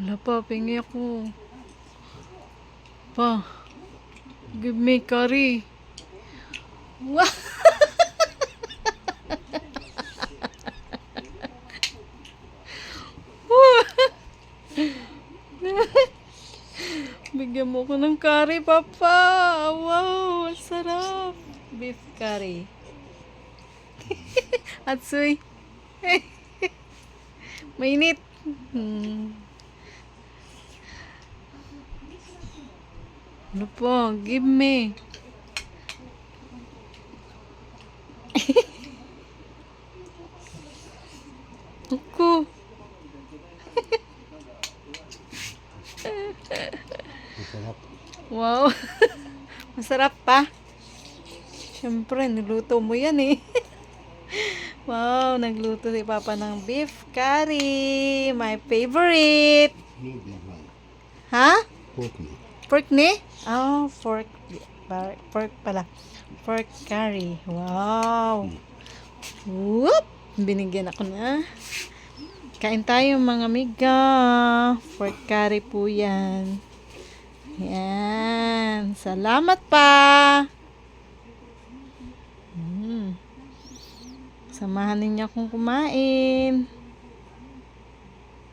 Wala pa, pingi ako. Pa, give me curry. Wow! Bigyan mo ko ng curry, Papa. Wow, sarap. Beef curry. Atsoy. Mainit. Hmm. Ano po? Give me. Ako. Masarap. Wow. Masarap pa. Siyempre, niluto mo yan eh. wow, nagluto si Papa ng beef curry. My favorite. Ha? Pork meat. Pork ni? Oh, pork. Pork, pork pala. Pork curry. Wow. Whoop! Binigyan ako na. Kain tayo mga amiga. Pork curry po yan. Yan. Salamat pa. Mm. Samahan ninyo akong kumain.